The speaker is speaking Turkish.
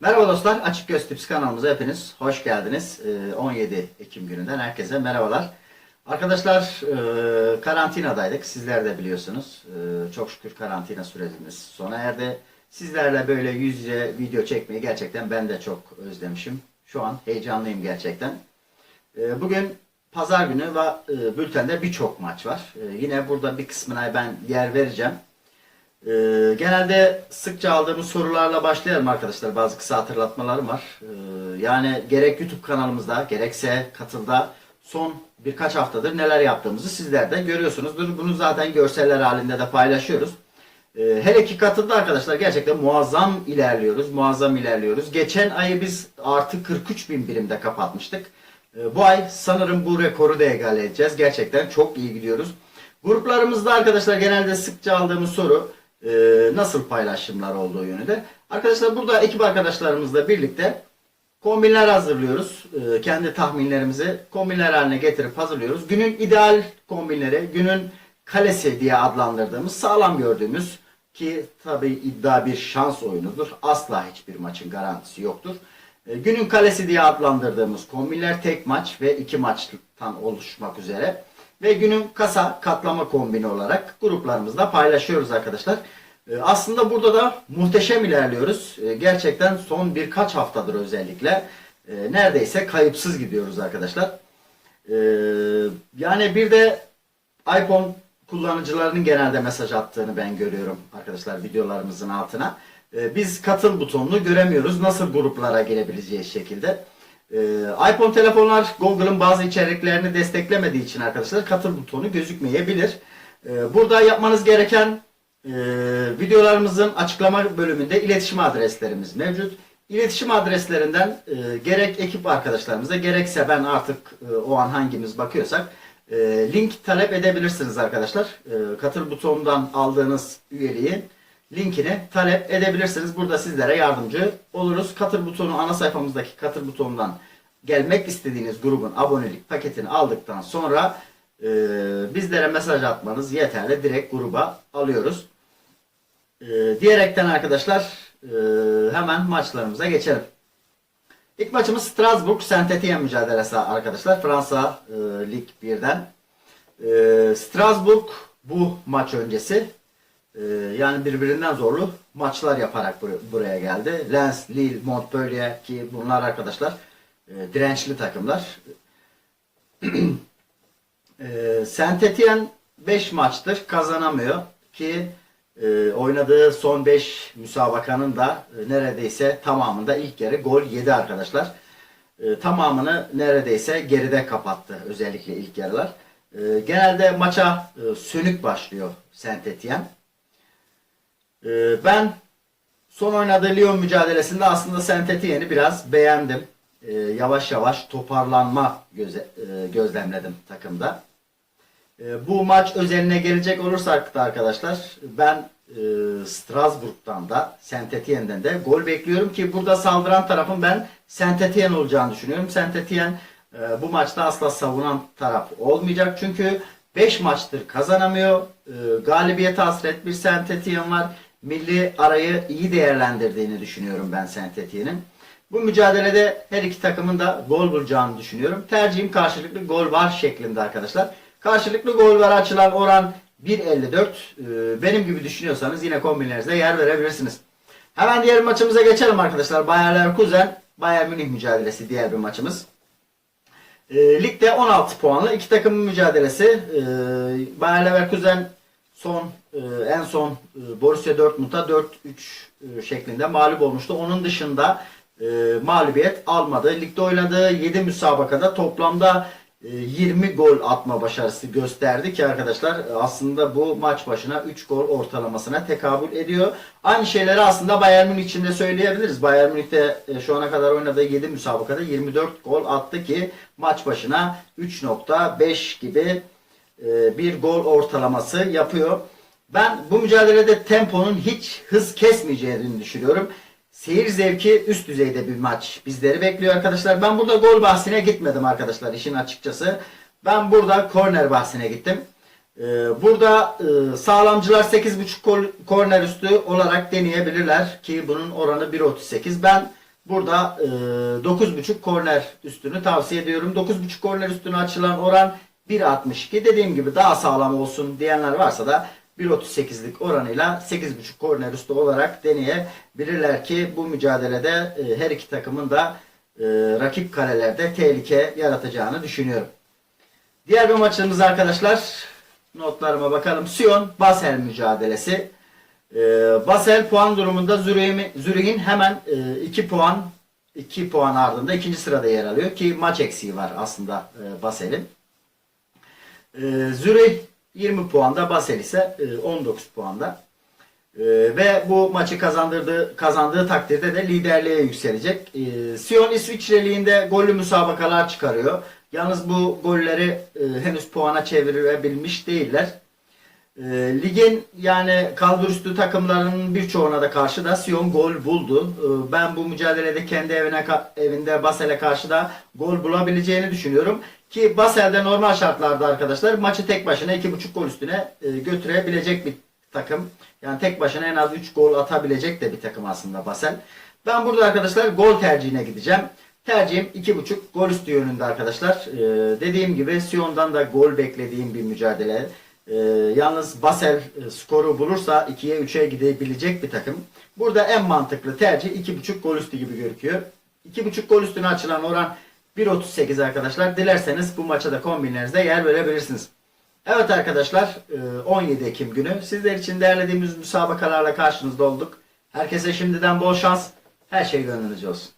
Merhaba dostlar, Açık Göz Tips kanalımıza hepiniz hoş geldiniz. Ee, 17 Ekim gününden herkese merhabalar. Arkadaşlar e, karantinadaydık, sizler de biliyorsunuz. E, çok şükür karantina sürecimiz sona erdi. Sizlerle böyle yüz yüze video çekmeyi gerçekten ben de çok özlemişim. Şu an heyecanlıyım gerçekten. Ee, Bugün pazar günü ve e, bültende birçok maç var. Ee, Yine burada bir kısmına ben yer vereceğim. Ee, genelde sıkça aldığımız sorularla başlayalım arkadaşlar. Bazı kısa hatırlatmalarım var. Yani gerek YouTube kanalımızda gerekse katılda son birkaç haftadır neler yaptığımızı sizler de görüyorsunuzdur. Bunu zaten görseller halinde de paylaşıyoruz. Hele ki katılda arkadaşlar gerçekten muazzam ilerliyoruz. Muazzam ilerliyoruz. Geçen ayı biz artı 43 bin birimde kapatmıştık. Ee, bu ay sanırım bu rekoru da egale edeceğiz. Gerçekten çok iyi gidiyoruz. Gruplarımızda arkadaşlar genelde sıkça aldığımız soru e, nasıl paylaşımlar olduğu yönünde. Arkadaşlar burada ekip arkadaşlarımızla birlikte kombinler hazırlıyoruz. E, kendi tahminlerimizi kombinler haline getirip hazırlıyoruz. Günün ideal kombinleri, günün kalesi diye adlandırdığımız, sağlam gördüğümüz ki tabii iddia bir şans oyunudur. Asla hiçbir maçın garantisi yoktur. E, Günün kalesi diye adlandırdığımız kombinler tek maç ve iki maçtan oluşmak üzere. Ve günün kasa katlama kombini olarak gruplarımızda paylaşıyoruz arkadaşlar. E, Aslında burada da muhteşem ilerliyoruz. E, Gerçekten son birkaç haftadır özellikle neredeyse kayıpsız gidiyoruz arkadaşlar. Yani bir de iPhone kullanıcılarının genelde mesaj attığını ben görüyorum arkadaşlar videolarımızın altına. Ee, Biz katıl butonunu göremiyoruz. Nasıl gruplara girebileceğiz şekilde. Ee, iPhone telefonlar Google'ın bazı içeriklerini desteklemediği için arkadaşlar katıl butonu gözükmeyebilir. Ee, Burada yapmanız gereken e, videolarımızın açıklama bölümünde iletişim adreslerimiz mevcut. İletişim adreslerinden e, gerek ekip arkadaşlarımıza gerekse ben artık e, o an hangimiz bakıyorsak link talep edebilirsiniz arkadaşlar. Katıl butonundan aldığınız üyeliği linkini talep edebilirsiniz. Burada sizlere yardımcı oluruz. Katıl butonu ana sayfamızdaki katıl butonundan gelmek istediğiniz grubun abonelik paketini aldıktan sonra e, bizlere mesaj atmanız yeterli. Direkt gruba alıyoruz. E, diyerekten arkadaşlar e, hemen maçlarımıza geçelim. İlk maçımız Strasbourg Saint Etienne mücadelesi arkadaşlar. Fransa e, Lig 1'den. E, Strasbourg bu maç öncesi e, yani birbirinden zorlu maçlar yaparak bur- buraya geldi. Lens, Lille, Montpellier ki bunlar arkadaşlar e, dirençli takımlar. e, Saint Etienne 5 maçtır kazanamıyor ki e, oynadığı son 5 müsabakanın da neredeyse tamamında ilk yarı gol yedi arkadaşlar. Tamamını neredeyse geride kapattı özellikle ilk yarılar. Genelde maça sönük başlıyor Saint Etienne. E, ben son oynadığı Lyon mücadelesinde aslında Saint Etienne'i biraz beğendim. E, yavaş yavaş toparlanma e, gözlemledim takımda. E, bu maç özeline gelecek olursak da arkadaşlar ben e, Strasbourg'dan da Saint Etienne'den de gol bekliyorum ki burada saldıran tarafın ben Saint Etienne olacağını düşünüyorum. Saint Etienne e, bu maçta asla savunan taraf olmayacak çünkü 5 maçtır kazanamıyor. E, galibiyete hasret bir Saint Etienne var. Milli arayı iyi değerlendirdiğini düşünüyorum ben Saint Etienne'in. Bu mücadelede her iki takımın da gol bulacağını düşünüyorum. Tercihim karşılıklı gol var şeklinde arkadaşlar. Karşılıklı gol var açılan oran 1.54. Ee, Benim gibi düşünüyorsanız yine kombinlerinizde yer verebilirsiniz. Hemen diğer maçımıza geçelim arkadaşlar. Bayer Leverkusen Bayern Münih mücadelesi diğer bir maçımız. E, ligde 16 puanlı iki takımın mücadelesi. E, Bayer Leverkusen son e, en son e, Borussia Dortmund'a 4-3 e, şeklinde mağlup olmuştu. Onun dışında mağlubiyet almadı. Ligde oynadığı 7 müsabakada toplamda e, 20 gol atma başarısı gösterdi ki arkadaşlar aslında bu maç başına 3 gol ortalamasına tekabül ediyor. Aynı şeyleri aslında Bayern Münih için de söyleyebiliriz. Bayern Münih'te şu ana kadar oynadığı 7 müsabakada 24 gol attı ki maç başına 3.5 gibi e, bir gol ortalaması yapıyor. Ben bu mücadelede temponun hiç hız kesmeyeceğini düşünüyorum. Seyir zevki üst düzeyde bir maç bizleri bekliyor arkadaşlar. Ben burada gol bahsine gitmedim arkadaşlar işin açıkçası. Ben burada korner bahsine gittim. Ee, burada e, sağlamcılar 8.5 kol- korner üstü olarak deneyebilirler ki bunun oranı 1.38. Ben Burada e, 9.5 korner üstünü tavsiye ediyorum. 9.5 korner üstünü açılan oran 1.62. Dediğim gibi daha sağlam olsun diyenler varsa da 1.38'lik oranıyla 8.5 korner üstü olarak deneyebilirler ki bu mücadelede e, her iki takımın da e, rakip kalelerde tehlike yaratacağını düşünüyorum. Diğer bir maçımız arkadaşlar notlarıma bakalım. Sion Basel mücadelesi. Ee, Basel puan durumunda Zürih'in hemen 2 puan 2 puan ardında ikinci sırada yer alıyor ki maç eksiği var aslında e, Basel'in. Ee, Zürih 20 puanda, Basel ise e, 19 puanda. Ee, ve bu maçı kazandırdığı kazandığı takdirde de liderliğe yükselecek. Ee, Sion İsviçre Ligi'nde gollü müsabakalar çıkarıyor. Yalnız bu golleri e, henüz puana çevirebilmiş değiller. E, ligin yani kalburüstü takımlarının birçoğuna da karşı da Sion gol buldu. E, ben bu mücadelede kendi evine evinde Basel'e karşı da gol bulabileceğini düşünüyorum. Ki Basel'de normal şartlarda arkadaşlar maçı tek başına 2.5 gol üstüne e, götürebilecek bir takım. Yani tek başına en az 3 gol atabilecek de bir takım aslında Basel. Ben burada arkadaşlar gol tercihine gideceğim. Tercihim 2.5 gol üstü yönünde arkadaşlar. Ee, dediğim gibi Sion'dan da gol beklediğim bir mücadele. Ee, yalnız Basel e, skoru bulursa 2'ye 3'e gidebilecek bir takım. Burada en mantıklı tercih 2.5 gol üstü gibi gözüküyor. 2.5 gol üstüne açılan oran 1.38 arkadaşlar. Dilerseniz bu maça da kombinlerinizde yer verebilirsiniz. Evet arkadaşlar e, 17 Ekim günü sizler için derlediğimiz müsabakalarla karşınızda olduk. Herkese şimdiden bol şans. Her şey gönlünüzce olsun.